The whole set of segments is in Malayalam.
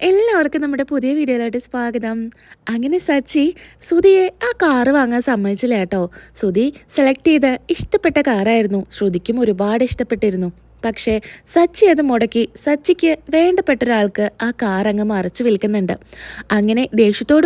എല്ലാവർക്കും നമ്മുടെ പുതിയ വീഡിയോയിലോട്ട് സ്വാഗതം. അങ്ങനെ സച്ചി സുധിയെ ആ കാറ് വാങ്ങാൻ സമ്മതിച്ചില്ല കേട്ടോ. സുധി സെലക്ട് ചെയ്ത ഇഷ്ടപ്പെട്ട കാറായിരുന്നു. ശ്രുതിക്കും ഒരുപാട് ഇഷ്ടപ്പെട്ടിരുന്നു. പക്ഷേ സച്ചി അത് മുടക്കി സച്ചിക്ക് വേണ്ടപ്പെട്ട ഒരാൾക്ക് ആ കാർ അങ്ങ് മറച്ചു വിൽക്കുന്നുണ്ട്. അങ്ങനെ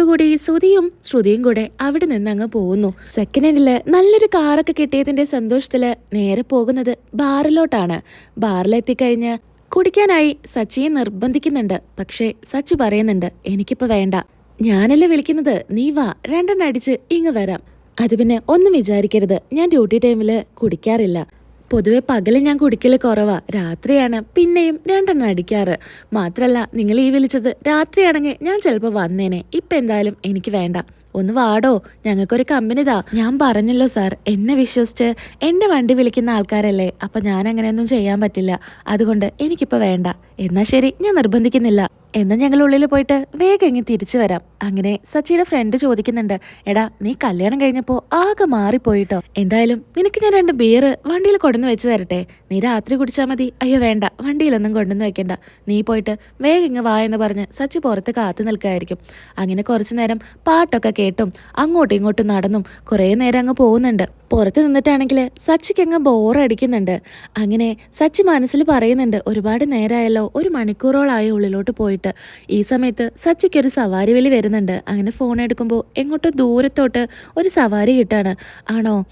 കൂടി സുധിയും ശ്രുതിയും കൂടെ അവിടെ നിന്ന് അങ്ങ് പോകുന്നു. സെക്കൻഡ് ഹാൻഡിൽ നല്ലൊരു കാറൊക്കെ കിട്ടിയതിന്റെ സന്തോഷത്തിൽ നേരെ പോകുന്നത് ബാറിലോട്ടാണ്. ബാറിലെത്തിക്കഴിഞ്ഞ് കുടിക്കാനായി സച്ചിയെ നിർബന്ധിക്കുന്നുണ്ട്. പക്ഷേ സച്ചി പറയുന്നുണ്ട് എനിക്കിപ്പോ വേണ്ട. ഞാനല്ലേ വിളിക്കുന്നത്? നീ വാ രണ്ടെണ്ണം അടിച്ച് ഇങ്ങ് വരാം. അത് പിന്നെ ഒന്നും വിചാരിക്കരുത്. ഞാൻ ഡ്യൂട്ടി ടൈമിൽ കുടിക്കാറില്ല. പൊതുവെ പകൽ ഞാൻ കുടിക്കൽ കുറവാ. രാത്രിയാണ് പിന്നെയും രണ്ടെണ്ണം അടിക്കാറ്. മാത്രല്ല നിങ്ങൾ ഈ വിളിച്ചത് രാത്രിയാണെങ്കിൽ ഞാൻ ചിലപ്പോൾ വന്നേനെ. ഇപ്പം എന്തായാലും എനിക്ക് വേണ്ട. ഒന്ന് വാടോ ഞങ്ങൾക്കൊരു കമ്പനി താ ഞാൻ പറഞ്ഞല്ലോ സാർ എന്നെ വിശ്വസിച്ച് എന്റെ വണ്ടി വിളിക്കുന്ന ആൾക്കാരല്ലേ അപ്പൊ ഞാൻ അങ്ങനെയൊന്നും ചെയ്യാൻ പറ്റില്ല. അതുകൊണ്ട് എനിക്കിപ്പോ വേണ്ട. എന്നാ ശരി ഞാൻ നിർബന്ധിക്കുന്നില്ല. എന്നാ ഞങ്ങൾ ഉള്ളിൽ പോയിട്ട് വേഗം ഇങ്ങ് തിരിച്ചു വരാം. അങ്ങനെ സച്ചിയുടെ ഫ്രണ്ട് ചോദിക്കുന്നുണ്ട് എടാ നീ കല്യാണം കഴിഞ്ഞപ്പോ ആകെ മാറിപ്പോയിട്ടോ? എന്തായാലും നിനക്ക് ഞാൻ രണ്ട് ബിയർ വണ്ടിയിൽ കൊണ്ടുവന്ന് വെച്ച് തരട്ടെ. നീ രാത്രി കുടിച്ചാൽ മതി. അയ്യോ വേണ്ട വണ്ടിയിലൊന്നും കൊണ്ടുവന്ന് വെക്കണ്ട. നീ പോയിട്ട് വേഗം ഇങ്ങ് വാ എന്ന് പറഞ്ഞ് സച്ചി പുറത്ത് കാത്തു നിൽക്കായിരിക്കും. അങ്ങനെ കുറച്ചു നേരം പാട്ടൊക്കെ കേട്ടും അങ്ങോട്ടും ഇങ്ങോട്ടും നടന്നും കുറേ നേരം അങ്ങ് പോകുന്നുണ്ട്. പുറത്ത് നിന്നിട്ടാണെങ്കിൽ സച്ചിക്ക് അങ്ങ് ബോറടിക്കുന്നുണ്ട്. അങ്ങനെ സച്ചി മനസ്സിൽ പറയുന്നുണ്ട് ഒരുപാട് നേരമായല്ലോ ഒരു മണിക്കൂറോളായി ഉള്ളിലോട്ട് പോയിട്ട്. ഈ സമയത്ത് സച്ചിക്ക് ഒരു സവാരി വിളി വരുന്നുണ്ട്. അങ്ങനെ ഫോൺ എടുക്കുമ്പോൾ എങ്ങോട്ടോ ദൂരത്തോട്ട് ഒരു സവാരി കിട്ടാണ്. ആണോ?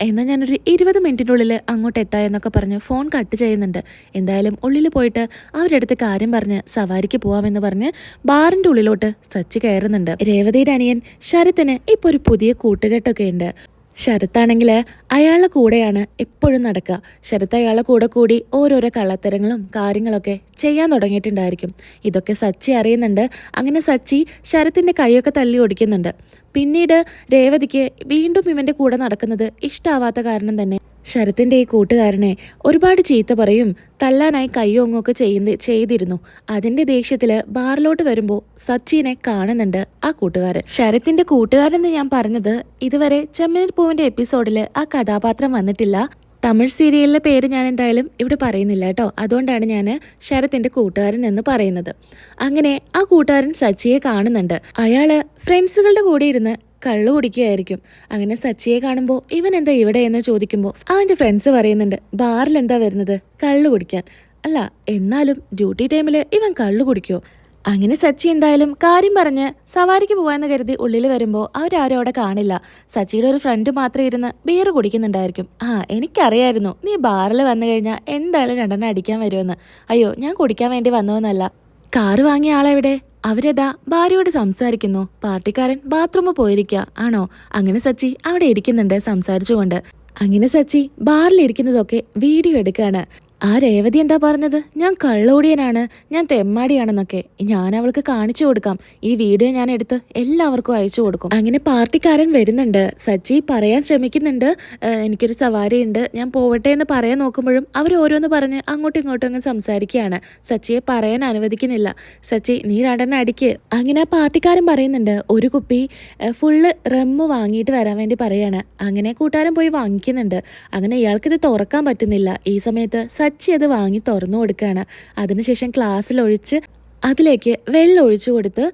എന്നാൽ ഞാനൊരു ഇരുപത് മിനിറ്റിനുള്ളിൽ അങ്ങോട്ട് എത്താം എന്നൊക്കെ പറഞ്ഞ് ഫോൺ കട്ട് ചെയ്യുന്നുണ്ട്. എന്തായാലും ഉള്ളിൽ പോയിട്ട് അവരുടെ അടുത്ത് കാര്യം പറഞ്ഞ് സവാരിക്ക് പോവാമെന്ന് പറഞ്ഞ് ബാറിന്റെ ഉള്ളിലോട്ട് സച്ചി കയറുന്നുണ്ട്. രേവതിയുടെ അനിയൻ ശരത്തിന് ഇപ്പോൾ ഒരു പുതിയ കൂട്ടുകെട്ടൊക്കെ ഉണ്ട്. ശരത്താണെങ്കിൽ അയാളുടെ കൂടെയാണ് എപ്പോഴും നടക്കുക. ശരത്ത് അയാളുടെ കൂടെ കൂടി ഓരോരോ കള്ളത്തരങ്ങളും കാര്യങ്ങളൊക്കെ ചെയ്യാൻ തുടങ്ങിയിട്ടുണ്ടായിരിക്കും. ഇതൊക്കെ സച്ചി അറിയുന്നുണ്ട്. അങ്ങനെ സച്ചി ശരത്തിന്റെ കൈയൊക്കെ തല്ലി ഓടിക്കുന്നുണ്ട്. പിന്നീട് രേവതിക്ക് വീണ്ടും ഇവന്റെ കൂടെ നടക്കുന്നത് ഇഷ്ടാവാത്ത കാരണം തന്നെ ശരത്തിന്റെ ഈ കൂട്ടുകാരനെ ഒരുപാട് ചീത്ത പറയും തല്ലാനായി കയ്യോങ്ങൊക്കെ ചെയ്യുന്ന ചെയ്തിരുന്നു. അതിന്റെ ദേഷ്യത്തിൽ ബാറിലോട്ട് വരുമ്പോൾ സച്ചിനെ കാണുന്നുണ്ട് ആ കൂട്ടുകാരൻ. ശരത്തിന്റെ കൂട്ടുകാരൻ ഞാൻ പറഞ്ഞത് ഇതുവരെ ചെമ്മിനിൽ പൂവിന്റെ എപ്പിസോഡിൽ ആ കഥാപാത്രം വന്നിട്ടില്ല. തമിഴ് സീരിയലിലെ പേര് ഞാൻ എന്തായാലും ഇവിടെ പറയുന്നില്ല കേട്ടോ. അതുകൊണ്ടാണ് ഞാൻ ശരത്തിന്റെ കൂട്ടുകാരൻ എന്ന് പറയുന്നത്. അങ്ങനെ ആ കൂട്ടുകാരൻ സച്ചിയെ കാണുന്നുണ്ട്. അയാൾ ഫ്രണ്ട്സുകളുടെ കൂടെ ഇരുന്ന് കള്ളു കുടിക്കുകയായിരിക്കും. അങ്ങനെ സച്ചിയെ കാണുമ്പോൾ ഇവൻ എന്താ ഇവിടെ എന്ന് ചോദിക്കുമ്പോൾ അവന്റെ ഫ്രണ്ട്സ് പറയുന്നുണ്ട് ബാറിൽ എന്താ വരുന്നത്? കള്ളു കുടിക്കാൻ. അല്ല എന്നാലും ഡ്യൂട്ടി ടൈമിൽ ഇവൻ കള്ളു കുടിക്കോ? അങ്ങനെ സച്ചി എന്തായാലും കാര്യം പറഞ്ഞ് സവാരിക്ക് പോകാമെന്ന് കരുതി ഉള്ളിൽ വരുമ്പോൾ അവരാരും അവിടെ കാണില്ല. സച്ചിയുടെ ഒരു ഫ്രണ്ട് മാത്രം ഇരുന്ന് ബിയർ കുടിക്കുന്നുണ്ടായിരിക്കും. ആ എനിക്കറിയായിരുന്നു. നീ ബാറിൽ വന്നു കഴിഞ്ഞാൽ എന്തായാലും രണ്ടെണ്ണം അടിക്കാൻ വരുമെന്ന്. അയ്യോ ഞാൻ കുടിക്കാൻ വേണ്ടി വന്നതെന്നല്ല കാറ് വാങ്ങിയ ആളെവിടെ? അവരതാ ഭാര്യയോട് സംസാരിക്കുന്നു. പാർട്ടിക്കാരൻ ബാത്റൂമിൽ പോയിരിക്കുക ആണോ? അങ്ങനെ സച്ചി അവിടെ ഇരിക്കുന്നുണ്ട് സംസാരിച്ചുകൊണ്ട്. അങ്ങനെ സച്ചി ബാറിലിരിക്കുന്നതൊക്കെ വീഡിയോ എടുക്കാണ്. ആ രേവതി എന്താ പറഞ്ഞത്? ഞാൻ കള്ളോടിയനാണ് ഞാൻ തെമ്മാടിയാണെന്നൊക്കെ. ഞാൻ അവൾക്ക് കാണിച്ചു കൊടുക്കാം. ഈ വീഡിയോ ഞാൻ എടുത്ത് എല്ലാവർക്കും അയച്ചു കൊടുക്കും. അങ്ങനെ പാർട്ടിക്കാരൻ വരുന്നുണ്ട്. സച്ചി പറയാൻ ശ്രമിക്കുന്നുണ്ട്. "ഏഹ്, എനിക്കൊരു സവാരി ഉണ്ട് ഞാൻ പോവട്ടെ എന്ന് പറയാൻ നോക്കുമ്പോഴും അവർ ഓരോന്ന് പറഞ്ഞ് അങ്ങോട്ടും ഇങ്ങോട്ടും അങ്ങ് സംസാരിക്കുകയാണ്. സച്ചിയെ പറയാൻ അനുവദിക്കുന്നില്ല. സച്ചി നീ രണ്ടെണ്ണം അടിക്ക്. അങ്ങനെ ആ പാർട്ടിക്കാരൻ പറയുന്നുണ്ട് ഒരു കുപ്പി ഫുള്ള് റമ്മ് വാങ്ങിയിട്ട് വരാൻ വേണ്ടി പറയാണ്. അങ്ങനെ കൂട്ടുകാരൻ പോയി വാങ്ങിക്കുന്നുണ്ട്. അങ്ങനെ ഇയാൾക്കിത് തുറക്കാൻ പറ്റുന്നില്ല. ഈ സമയത്ത് സച്ചി അത് വാങ്ങി തുറന്നു കൊടുക്കുകയാണ്. അതിനുശേഷം ക്ലാസ്സിൽ ഒഴിച്ച് അതിലേക്ക് വെള്ളം ഒഴിച്ചു കൊടുത്ത്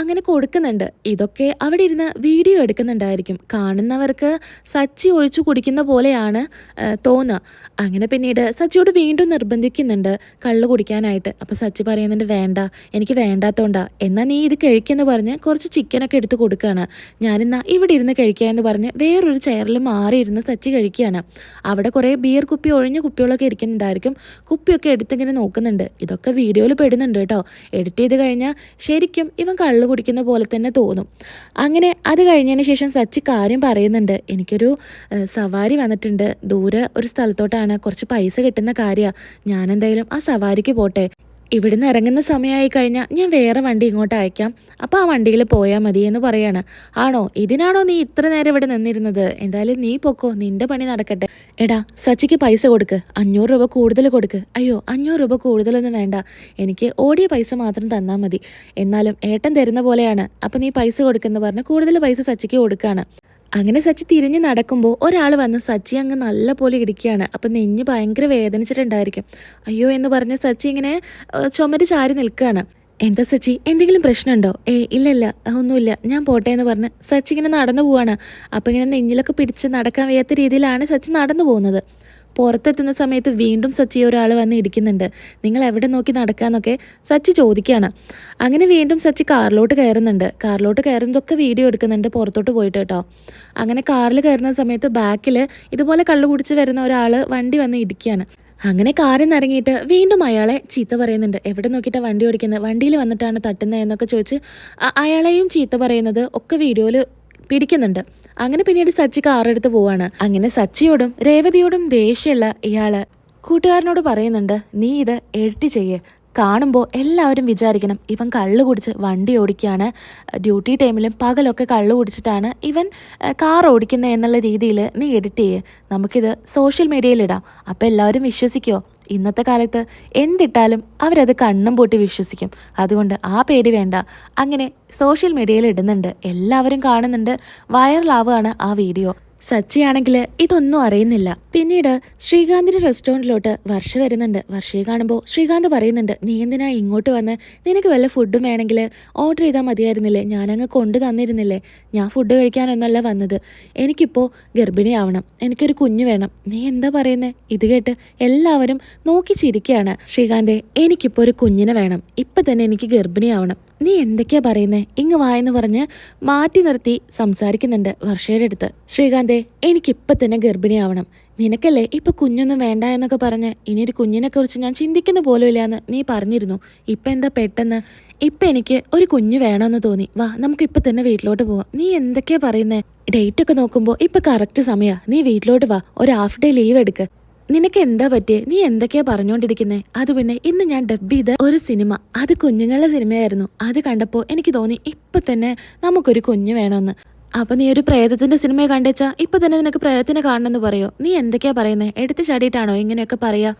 അങ്ങനെ കൊടുക്കുന്നുണ്ട്. ഇതൊക്കെ അവിടെ ഇരുന്ന് വീഡിയോ എടുക്കുന്നുണ്ടായിരിക്കും. കാണുന്നവർക്ക് സച്ചി ഒഴിച്ചു കുടിക്കുന്ന പോലെയാണ് തോന്നുക. അങ്ങനെ പിന്നീട് സച്ചിയോട് വീണ്ടും നിർബന്ധിക്കുന്നുണ്ട് കള്ള് കുടിക്കാനായിട്ട്. അപ്പോൾ സച്ചി പറയുന്നുണ്ട് വേണ്ട എനിക്ക് വേണ്ടാത്തോണ്ടാ. എന്നാൽ നീ ഇത് കഴിക്കുമെന്ന് പറഞ്ഞ് കുറച്ച് ചിക്കനൊക്കെ എടുത്ത് കൊടുക്കുകയാണ്. ഞാനിന്നാ ഇവിടെ ഇരുന്ന് കഴിക്കുക എന്ന് പറഞ്ഞ് വേറൊരു ചെയറിൽ മാറി ഇരുന്ന് സച്ചി കഴിക്കുകയാണ്. അവിടെ കുറേ ബിയർ കുപ്പി ഒഴിഞ്ഞ കുപ്പികളൊക്കെ ഇരിക്കുന്നുണ്ടായിരിക്കും. കുപ്പിയൊക്കെ എടുത്തിങ്ങനെ നോക്കുന്നുണ്ട്. ഇതൊക്കെ വീഡിയോയിൽ പെടുന്നുണ്ട് കേട്ടോ. എഡിറ്റ് ചെയ്ത് കഴിഞ്ഞാൽ ശരിക്കും ഇവൻ കള്ളു കുടിക്കുന്ന പോലെ തന്നെ തോന്നും. അങ്ങനെ അത് കഴിഞ്ഞതിന് ശേഷം സച്ചി കാര്യം പറയുന്നുണ്ട്. എനിക്കൊരു സവാരി വന്നിട്ടുണ്ട്. ദൂരെ ഒരു സ്ഥലത്തോട്ടാണ് കുറച്ച് പൈസ കിട്ടുന്ന കാര്യമാണ് ഞാനെന്തായാലും ആ സവാരിക്ക് പോട്ടെ. ഇവിടുന്ന് ഇറങ്ങുന്ന സമയമായി കഴിഞ്ഞാൽ ഞാൻ വേറെ വണ്ടി ഇങ്ങോട്ട് അയക്കാം. അപ്പോൾ ആ വണ്ടിയിൽ പോയാൽ മതി എന്ന് പറയാണ്. ആണോ? ഇതിനാണോ നീ ഇത്ര നേരം ഇവിടെ നിന്നിരുന്നത്? എന്തായാലും നീ പൊക്കോ നിന്റെ പണി നടക്കട്ടെ. എടാ സച്ചിക്ക് പൈസ കൊടുക്ക്. അഞ്ഞൂറ് രൂപ കൂടുതൽ കൊടുക്ക്. അയ്യോ അഞ്ഞൂറ് രൂപ കൂടുതലൊന്നും വേണ്ട. എനിക്ക് ഓടിയ പൈസ മാത്രം തന്നാൽ മതി. എന്നാലും ഏട്ടൻ തരുന്ന പോലെയാണ്. അപ്പം നീ പൈസ കൊടുക്കുന്നു പറഞ്ഞ് കൂടുതൽ പൈസ സച്ചിക്ക് കൊടുക്കാണ്. അങ്ങനെ സച്ചി തിരിഞ്ഞ് നടക്കുമ്പോൾ ഒരാൾ വന്ന് സച്ചി അങ്ങ് നല്ല പോലെ ഇടിക്കുകയാണ്. അപ്പം നെഞ്ഞ് ഭയങ്കര വേദനിച്ചിട്ടുണ്ടായിരിക്കും. അയ്യോ എന്ന് പറഞ്ഞ് സച്ചി ഇങ്ങനെ ചുമര് ചാരി നിൽക്കുകയാണ്. എന്താ സച്ചി? എന്തെങ്കിലും പ്രശ്നമുണ്ടോ? ഏ ഇല്ല ഇല്ല ഒന്നുമില്ല. ഞാൻ പോട്ടെ എന്ന് പറഞ്ഞ് സച്ചി ഇങ്ങനെ നടന്നു പോവാണ്. അപ്പം ഇങ്ങനെ നെഞ്ഞിലൊക്കെ പിടിച്ച് നടക്കാൻ വയ്യാത്ത രീതിയിലാണ് സച്ചി നടന്നു പോകുന്നത്. പുറത്തെത്തുന്ന സമയത്ത് വീണ്ടും സച്ചി ഒരാൾ വന്ന് ഇടിക്കുന്നുണ്ട്. നിങ്ങൾ എവിടെ നോക്കി നടക്കാന്നൊക്കെ സച്ചി ചോദിക്കുകയാണ് അങ്ങനെ വീണ്ടും സച്ചി കാറിലോട്ട് കയറുന്നുണ്ട്. കാറിലോട്ട് കയറുന്നതൊക്കെ വീഡിയോ എടുക്കുന്നുണ്ട് പുറത്തോട്ട് പോയിട്ട് കേട്ടോ. അങ്ങനെ കാറിൽ കയറുന്ന സമയത്ത് ബാക്കിൽ ഇതുപോലെ കള്ളു കുടിച്ച് വരുന്ന ഒരാൾ വണ്ടി വന്ന് ഇടിക്കുകയാണ് അങ്ങനെ കാറിൽ നിന്ന് വീണ്ടും അയാളെ ചീത്ത പറയുന്നുണ്ട്. എവിടെ നോക്കിയിട്ട് വണ്ടി ഓടിക്കുന്നത് വണ്ടിയിൽ വന്നിട്ടാണ് തട്ടുന്നത് എന്നൊക്കെ ചോദിച്ച് അയാളെയും ചീത്ത പറയുന്നത് ഒക്കെ വീഡിയോയിൽ പിടിക്കുന്നുണ്ട്. അങ്ങനെ പിന്നീട് സച്ചി കാറെടുത്ത് പോവാണ്. അങ്ങനെ സച്ചിയോടും രേവതിയോടും ദേഷ്യമുള്ള ഇയാൾ കൂട്ടുകാരനോട് പറയുന്നുണ്ട് നീ ഇത് എഡിറ്റ് ചെയ്യ്. കാണുമ്പോൾ എല്ലാവരും വിചാരിക്കണം ഇവൻ കള്ളു കുടിച്ച് വണ്ടി ഓടിക്കുകയാണ് ഡ്യൂട്ടി ടൈമിലും പകലൊക്കെ കള്ളു കുടിച്ചിട്ടാണ് ഇവൻ കാർ ഓടിക്കുന്നത് എന്നുള്ള രീതിയിൽ നീ എഡിറ്റ് ചെയ്യേ. നമുക്കിത് സോഷ്യൽ മീഡിയയിലിടാം. അപ്പോൾ എല്ലാവരും വിശ്വസിക്കുമോ ഇന്നത്തെ കാലത്ത് എന്തിട്ടാലും അവരത് കണ്ണും പൂട്ടി വിശ്വസിക്കും. അതുകൊണ്ട് ആ പേടി വേണ്ട. അങ്ങനെ സോഷ്യൽ മീഡിയയിൽ ഇടുന്നുണ്ട്. എല്ലാവരും കാണുന്നുണ്ട്. വൈറലാവുകയാണ് ആ വീഡിയോ. സച്ചിയാണെങ്കിൽ ഇതൊന്നും അറിയുന്നില്ല. പിന്നീട് ശ്രീകാന്തിന്റെ റെസ്റ്റോറന്റിലോട്ട് വർഷ വരുന്നുണ്ട്. വർഷയെ കാണുമ്പോൾ ശ്രീകാന്ത് പറയുന്നുണ്ട് നീ എന്തിനാ ഇങ്ങോട്ട് വന്ന്? നിനക്ക് വല്ല ഫുഡും വേണമെങ്കിൽ ഓർഡർ ചെയ്താൽ മതിയായിരുന്നില്ലേ? ഞാനങ്ങ് കൊണ്ടു തന്നിരുന്നില്ലേ? ഞാൻ ഫുഡ് കഴിക്കാനൊന്നല്ല വന്നത്. എനിക്കിപ്പോൾ ഗർഭിണിയാവണം. എനിക്കൊരു കുഞ്ഞു വേണം. നീ എന്താ പറയുന്നത് ഇത് കേട്ട് എല്ലാവരും നോക്കി ചിരിക്കുകയാണ് ശ്രീകാന്തെ എനിക്കിപ്പോൾ ഒരു കുഞ്ഞിനെ വേണം. ഇപ്പം തന്നെ എനിക്ക് ഗർഭിണിയാവണം. നീ എന്തൊക്കെയാ പറയുന്നേ? ഇങ്ങ് വായെന്ന് പറഞ്ഞ് മാറ്റി നിർത്തി സംസാരിക്കുന്നുണ്ട് വർഷയുടെ അടുത്ത്. ശ്രീകാന്തെ എനിക്കിപ്പം തന്നെ ഗർഭിണിയാവണം. നിനക്കല്ലേ ഇപ്പൊ കുഞ്ഞൊന്നും വേണ്ട എന്നൊക്കെ പറഞ്ഞ് ഇനി ഒരു കുഞ്ഞിനെ കുറിച്ച് ഞാൻ ചിന്തിക്കുന്ന പോലും ഇല്ലാന്ന് നീ പറഞ്ഞിരുന്നു. ഇപ്പൊ എന്താ പെട്ടെന്ന്? ഇപ്പൊ എനിക്ക് ഒരു കുഞ്ഞ് വേണമെന്ന് തോന്നി. വാ നമുക്ക് ഇപ്പൊ തന്നെ വീട്ടിലോട്ട് പോവാം. നീ എന്തൊക്കെയാ പറയുന്നേ? ഡേറ്റ് ഒക്കെ നോക്കുമ്പോ ഇപ്പൊ കറക്റ്റ് സമയ. നീ വീട്ടിലോട്ട് വാ. ഒരു ഹാഫ് ഡേ ലീവ് എടുക്ക്. നിനക്ക് എന്താ പറ്റിയേ? നീ എന്തൊക്കെയാ പറഞ്ഞുകൊണ്ടിരിക്കുന്നേ അത് പിന്നെ ഇന്ന് ഞാൻ ഡബ് ചെയ്ത ഒരു സിനിമ. അത് കുഞ്ഞുങ്ങളുടെ സിനിമയായിരുന്നു. അത് കണ്ടപ്പോ എനിക്ക് തോന്നി ഇപ്പൊ തന്നെ നമുക്കൊരു കുഞ്ഞു വേണമെന്ന് അപ്പൊ നീ ഒരു പ്രേതത്തിന്റെ സിനിമ കണ്ടുവച്ചാ ഇപ്പൊ തന്നെ നിനക്ക് പ്രേതത്തിനെ കാണണമെന്ന് പറയോ? നീ എന്തൊക്കെയാ പറയുന്നത് എടുത്ത് ചാടിയിട്ടാണോ ഇങ്ങനെയൊക്കെ പറയാ?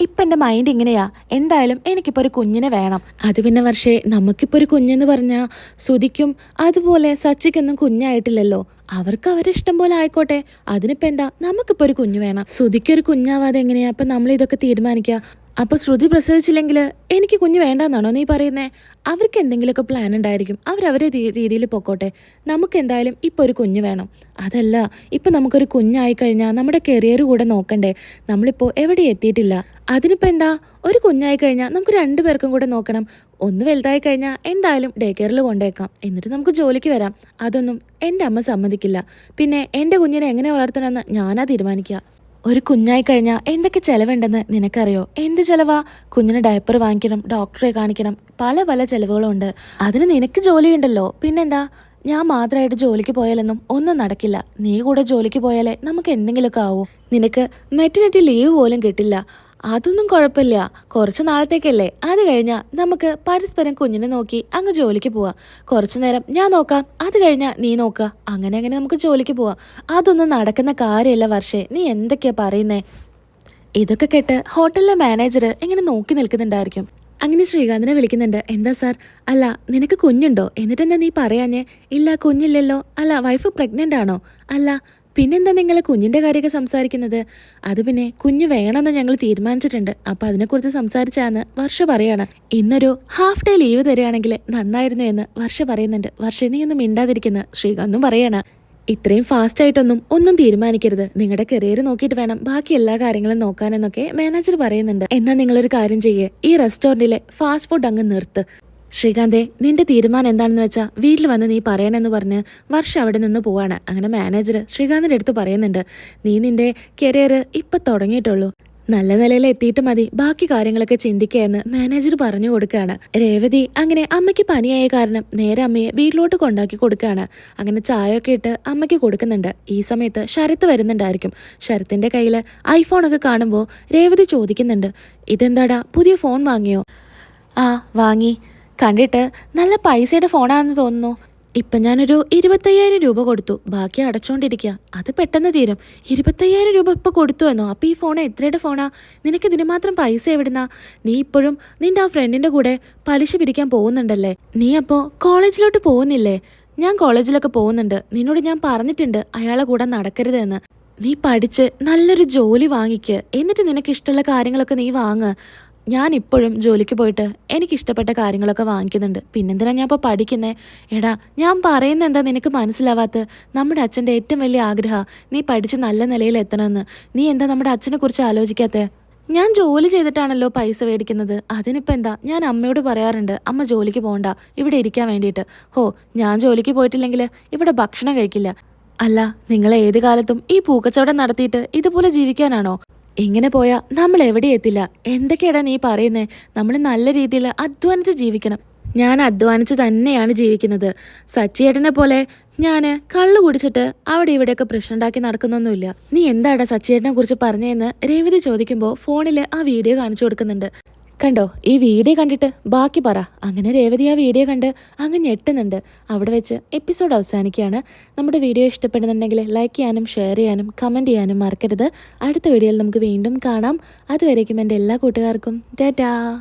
ഇപ്പൊ എന്റെ മൈൻഡ് ഇങ്ങനെയാ. എന്തായാലും എനിക്കിപ്പോ ഒരു കുഞ്ഞിനെ വേണം. അത് പിന്നെ വർഷേ നമുക്കിപ്പോ ഒരു കുഞ്ഞെന്ന് പറഞ്ഞാ സുതിക്കും അതുപോലെ സച്ചിക്കൊന്നും കുഞ്ഞായിട്ടില്ലല്ലോ. അവർക്ക് അവരുടെ ഇഷ്ടം പോലെ ആയിക്കോട്ടെ. അതിനിപ്പോ എന്താ? നമുക്കിപ്പോ ഒരു കുഞ്ഞു വേണം. സുതിക്കൊരു കുഞ്ഞാവാതെ എങ്ങനെയാ? അപ്പൊ നമ്മൾ ഇതൊക്കെ തീരുമാനിക്കുക അപ്പൊ ശ്രുതി പ്രസവിച്ചില്ലെങ്കിൽ എനിക്ക് കുഞ്ഞ് വേണ്ടെന്നാണോ നീ പറയുന്നേ? അവർക്ക് എന്തെങ്കിലുമൊക്കെ പ്ലാൻ ഉണ്ടായിരിക്കും. അവരവരെ രീതിയിൽ പൊക്കോട്ടെ. നമുക്ക് എന്തായാലും ഇപ്പോൾ ഒരു കുഞ്ഞ് വേണം. അതല്ല ഇപ്പൊ നമുക്കൊരു കുഞ്ഞായി കഴിഞ്ഞാൽ നമ്മുടെ കരിയർ കൂടെ നോക്കണ്ടേ. നമ്മളിപ്പോൾ എവിടെ എത്തിയിട്ടില്ല. അതിനിപ്പോ എന്താ? ഒരു കുഞ്ഞായി കഴിഞ്ഞാൽ നമുക്ക് രണ്ടു പേർക്കും കൂടെ നോക്കണം. ഒന്ന് വലുതായി കഴിഞ്ഞാൽ എന്തായാലും ഡേ കെയറിൽ കൊണ്ടേക്കാം. എന്നിട്ട് നമുക്ക് ജോലിക്ക് വരാം. അതൊന്നും എന്റെ അമ്മ സമ്മതിക്കില്ല. പിന്നെ എന്റെ കുഞ്ഞിനെ എങ്ങനെ വളർത്തണമെന്ന് ഞാനാ തീരുമാനിക്കുക ഒരു കുഞ്ഞായി കഴിഞ്ഞാൽ എന്തൊക്കെ ചെലവുണ്ടെന്ന് നിനക്കറിയോ? എന്ത് ചെലവാ? കുഞ്ഞിന് ഡയപ്പർ വാങ്ങിക്കണം ഡോക്ടറെ കാണിക്കണം പല പല ചെലവുകളും ഉണ്ട് അതിന് നിനക്ക് ജോലിയുണ്ടല്ലോ. പിന്നെന്താ? ഞാൻ മാത്രമായിട്ട് ജോലിക്ക് പോയാലൊന്നും ഒന്നും നടക്കില്ല. നീ കൂടെ ജോലിക്ക് പോയാലേ നമുക്ക് എന്തെങ്കിലുമൊക്കെ ആവൂ. നിനക്ക് മെറ്റിനിറ്റി ലീവ് പോലും കിട്ടില്ല. അതൊന്നും കുഴപ്പമില്ല. കുറച്ച് നാളത്തേക്കല്ലേ. അത് കഴിഞ്ഞാൽ നമുക്ക് പരസ്പരം കുഞ്ഞിനെ നോക്കി അങ്ങ് ജോലിക്ക് പോവാം. കുറച്ചു നേരം ഞാൻ നോക്കാം. അത് കഴിഞ്ഞാൽ നീ നോക്കുക അങ്ങനെ അങ്ങനെ നമുക്ക് ജോലിക്ക് പോവാം. അതൊന്നും നടക്കുന്ന കാര്യമല്ല വർഷേ. നീ എന്തൊക്കെയാ പറയുന്നേ? ഇതൊക്കെ കേട്ട് ഹോട്ടലിലെ മാനേജർ ഇങ്ങനെ നോക്കി നിൽക്കുന്നുണ്ടായിരിക്കും. അങ്ങനെ ശ്രീകാന്തിനെ വിളിക്കുന്നുണ്ട്. എന്താ സാർ? അല്ല നിനക്ക് കുഞ്ഞുണ്ടോ? എന്നിട്ടെന്താ നീ പറയാഞ്ഞേ? ഇല്ല കുഞ്ഞില്ലല്ലോ. അല്ല വൈഫ് പ്രഗ്നന്റ് ആണോ? അല്ല പിന്നെന്താ നിങ്ങൾ കുഞ്ഞിന്റെ കാര്യമൊക്കെ സംസാരിക്കുന്നത്? അത് പിന്നെ കുഞ്ഞ് വേണമെന്ന് ഞങ്ങൾ തീരുമാനിച്ചിട്ടുണ്ട്. അപ്പം അതിനെക്കുറിച്ച് സംസാരിച്ചാന്ന് വർഷ പറയാണ്. ഇന്നൊരു ഹാഫ് ഡേ ലീവ് തരികയാണെങ്കിൽ നന്നായിരുന്നു എന്ന് വർഷ പറയുന്നുണ്ട്. വർഷ നീ ഒന്നും മിണ്ടാതിരിക്കുന്ന ശ്രീകാന്തും പറയാണ്. ഇത്രയും ഫാസ്റ്റ് ആയിട്ടൊന്നും ഒന്നും തീരുമാനിക്കരുത്. നിങ്ങളുടെ കരിയർ നോക്കിയിട്ട് വേണം ബാക്കി എല്ലാ കാര്യങ്ങളും നോക്കാനെന്നൊക്കെ മാനേജർ പറയുന്നുണ്ട്. എന്നാൽ നിങ്ങളൊരു കാര്യം ചെയ്യേ. ഈ റെസ്റ്റോറന്റിലെ ഫാസ്റ്റ് ഫുഡ് അങ്ങ് നിർത്ത്. ശ്രീകാന്തേ നിന്റെ തീരുമാനം എന്താണെന്ന് വെച്ചാൽ വീട്ടിൽ വന്ന് നീ പറയണമെന്ന് പറഞ്ഞ് വർഷം അവിടെ നിന്ന് പോവാണ്. അങ്ങനെ മാനേജർ ശ്രീകാന്തിന്റെ അടുത്ത് പറയുന്നുണ്ട് നീ നിന്റെ കരിയർ ഇപ്പം തുടങ്ങിയിട്ടുള്ളൂ. നല്ല നിലയിൽ എത്തിയിട്ട് മതി. ബാക്കി കാര്യങ്ങളൊക്കെ ചിന്തിക്കുക എന്ന് മാനേജർ പറഞ്ഞു കൊടുക്കുകയാണ്. രേവതി അങ്ങനെ അമ്മയ്ക്ക് പനിയായ കാരണം നേരെ അമ്മയെ വീട്ടിലോട്ട് കൊണ്ടാക്കി കൊടുക്കുകയാണ്. അങ്ങനെ ചായയൊക്കെ ഇട്ട് അമ്മയ്ക്ക് കൊടുക്കുന്നുണ്ട്. ഈ സമയത്ത് ശരത്ത് വരുന്നുണ്ടായിരിക്കും. ശരത്തിന്റെ കയ്യിൽ ഐഫോണൊക്കെ കാണുമ്പോൾ രേവതി ചോദിക്കുന്നുണ്ട് ഇതെന്താടാ പുതിയ ഫോൺ വാങ്ങിയോ? ആ വാങ്ങി. കണ്ടിട്ട് നല്ല പൈസയുടെ ഫോണാണെന്ന് തോന്നുന്നു. ഇപ്പം ഞാനൊരു ഇരുപത്തയ്യായിരം രൂപ കൊടുത്തു. ബാക്കി അടച്ചോണ്ടിരിക്കുക അത് പെട്ടെന്ന് തീരും. ഇരുപത്തയ്യായിരം രൂപ ഇപ്പൊ കൊടുത്തു എന്നോ? അപ്പൊ ഈ ഫോൺ എത്രയുടെ ഫോണാ? നിനക്ക് ഇതിന് മാത്രം പൈസ എവിടുന്നാ? നീ ഇപ്പോഴും നിന്റെ ആ ഫ്രണ്ടിന്റെ കൂടെ പലിശ പിരിക്കാൻ പോകുന്നുണ്ടല്ലേ? നീ അപ്പോ കോളേജിലോട്ട് പോകുന്നില്ലേ? ഞാൻ കോളേജിലൊക്കെ പോകുന്നുണ്ട്. നിന്നോട് ഞാൻ പറഞ്ഞിട്ടുണ്ട് അയാളെ കൂടെ നടക്കരുത് എന്ന് നീ പഠിച്ച് നല്ലൊരു ജോലി വാങ്ങിക്ക്. എന്നിട്ട് നിനക്ക് ഇഷ്ടമുള്ള കാര്യങ്ങളൊക്കെ നീ വാങ്ങ്. ഞാൻ ഇപ്പോഴും ജോലിക്ക് പോയിട്ട് എനിക്കിഷ്ടപ്പെട്ട കാര്യങ്ങളൊക്കെ വാങ്ങിക്കുന്നുണ്ട്. പിന്നെന്തിനാ ഞാൻ ഇപ്പോൾ പഠിക്കുന്നേ? എടാ ഞാൻ പറയുന്ന എന്താ നിനക്ക് മനസ്സിലാവാത്ത? നമ്മുടെ അച്ഛന്റെ ഏറ്റവും വലിയ ആഗ്രഹം നീ പഠിച്ച് നല്ല നിലയിൽ എത്തണമെന്ന്. നീ എന്താ നമ്മുടെ അച്ഛനെ കുറിച്ച് ആലോചിക്കാത്തേ? ഞാൻ ജോലി ചെയ്തിട്ടാണല്ലോ പൈസ മേടിക്കുന്നത്. അതിനിപ്പോൾ എന്താ? ഞാൻ അമ്മയോട് പറയാറുണ്ട് അമ്മ ജോലിക്ക് പോകണ്ട ഇവിടെ ഇരിക്കാൻ വേണ്ടിയിട്ട്. ഹോ ഞാൻ ജോലിക്ക് പോയിട്ടില്ലെങ്കിൽ ഇവിടെ ഭക്ഷണം കഴിക്കില്ല. അല്ല നിങ്ങൾ ഏത് കാലത്തും ഈ പൂക്കച്ചവടം നടത്തിയിട്ട് ഇതുപോലെ ജീവിക്കാനാണോ? ഇങ്ങനെ പോയാൽ നമ്മൾ എവിടെ എത്തില്ല? എന്തൊക്കെയാടാ നീ പറയുന്നത് നമ്മൾ നല്ല രീതിയിൽ അധ്വാനിച്ച് ജീവിക്കണം. ഞാൻ അധ്വാനിച്ച് തന്നെയാണ് ജീവിക്കുന്നത്. സച്ചിയേട്ടനെ പോലെ ഞാൻ കള്ളു കുടിച്ചിട്ട് അവിടെ ഇവിടെയൊക്കെ പ്രശ്നം ഉണ്ടാക്കി നടക്കുന്നൊന്നുമില്ല. നീ എന്താടാ സച്ചിയേട്ടനെ കുറിച്ച് പറഞ്ഞതെന്ന് രേവതി ചോദിക്കുമ്പോൾ ഫോണിൽ ആ വീഡിയോ കാണിച്ചു കൊടുക്കുന്നുണ്ട്. കണ്ടോ ഈ വീഡിയോ കണ്ടിട്ട് ബാക്കി പറ. അങ്ങനെ രേവതി ആ വീഡിയോ കണ്ട് അങ്ങ് ഞെട്ടുന്നുണ്ട്. അവിടെ വെച്ച് എപ്പിസോഡ് അവസാനിക്കുകയാണ്. നമ്മുടെ വീഡിയോ ഇഷ്ടപ്പെടുന്നുണ്ടെങ്കിൽ ലൈക്ക് ചെയ്യാനും ഷെയർ ചെയ്യാനും കമന്റ് ചെയ്യാനും മറക്കരുത്. അടുത്ത വീഡിയോയിൽ നമുക്ക് വീണ്ടും കാണാം. അതുവരേക്കും എന്റെ എല്ലാ കൂട്ടുകാർക്കും. ടാറ്റാ.